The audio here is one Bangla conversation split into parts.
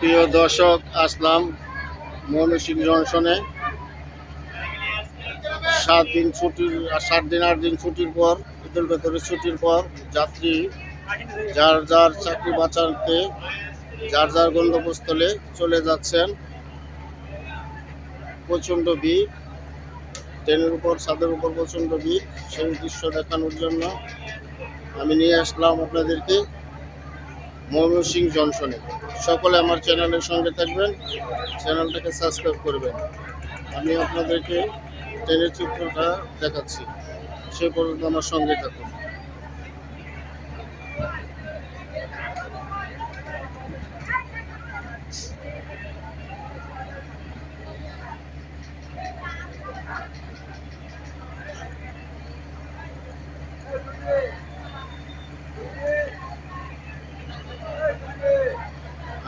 প্রিয় দর্শক, আসলাম ময়মনসিং জংশনে। সাত দিন ছুটির, সাত দিন, আট দিন ছুটির পর ঈদুল ফিতরের ছুটির পর যাত্রী যার যার চাকরি বাঁচাতে, যার যার গন্তব্যস্থলে চলে যাচ্ছেন। প্রচণ্ড ভিড়, ট্রেনের উপর, ছাদের উপর প্রচণ্ড ভিড়, সেই দৃশ্য দেখানোর জন্য আমি নিয়ে আসলাম আপনাদেরকে। ময়মনসিং জনসনে। সকলে আমার চ্যানেলের সঙ্গে থাকবেন, চ্যানেলটাকে সাবস্ক্রাইব করবেন। আমি আপনাদেরকে ট্রেনের চিত্রটা দেখাচ্ছি। সে পর্যন্ত আমার সঙ্গে থাকুন।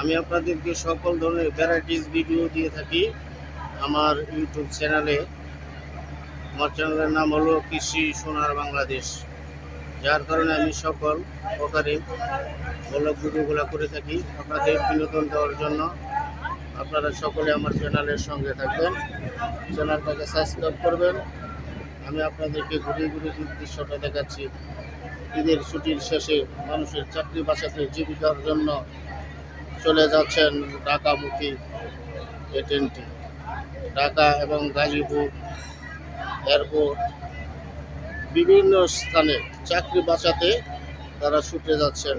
আমি আপনাদেরকে সকল ধরনের ভ্যারাইটিস ভিডিও দিয়ে থাকি আমার ইউটিউব চ্যানেলে আমার চ্যানেলের নাম হলো কৃষি সোনার বাংলাদেশ। যার কারণে আমি সকল প্রকারে ব্লগ ভিডিওগুলো করে থাকি আপনাদের বিনোদন দেওয়ার জন্য। আপনারা সকলে আমার চ্যানেলের সঙ্গে থাকবেন চ্যানেলটাকে সাবস্ক্রাইব করবেন। আমি আপনাদেরকে ঘুরে ঘুরে দৃশ্যটা দেখাচ্ছি, ঈদের ছুটির শেষে মানুষের চাকরি বাঁচাতে জীবিকার জন্য চলে যাচ্ছেন ঢাকামুখী এই ট্রেনটি ঢাকা এবং গাজীপুর এয়ারপোর্ট। বিভিন্ন স্থানে চাকরি বাঁচাতে তারা ছুটে যাচ্ছেন।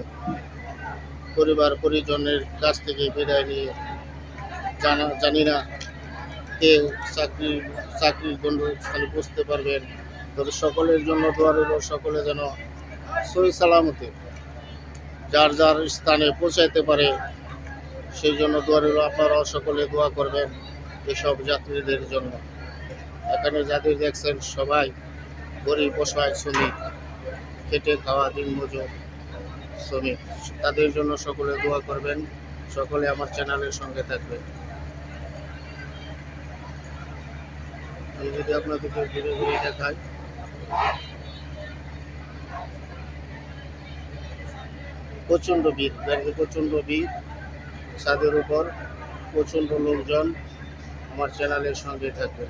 পরিবার পরিজনের কাছ থেকে বিদায় নিয়ে জানা, জানি না কে চাকরি চাকরির গণ্ডস্থানে বুঝতে পারবেন। তবে সকলের জন্য দোয়ার উপর সকলে যেন সই সালামতে যার যার স্থানে পৌঁছাইতে পারে। সেই জন্য দোয়ারের আপনারাও সকলে দোয়া করবেন এসব যাত্রীদের জন্য। এখানে যাদের দেখছেন সবাই গরিব অসহায় শ্রমিক, খেটে খাওয়া, দিন মজুর শ্রমিক, তাদের জন্য সকলে দোয়া করবেন। সকলে আমার চ্যানেলের সঙ্গে থাকবেন। আমি যদি আপনাদেরকে ঘুরে ঘুরে দেখাই। প্রচণ্ড ভিড় গাড়িতে প্রচণ্ড ভিড়। ছাদের উপর প্রচণ্ড লোকজন আমার চ্যানেলের সঙ্গে থাকবে।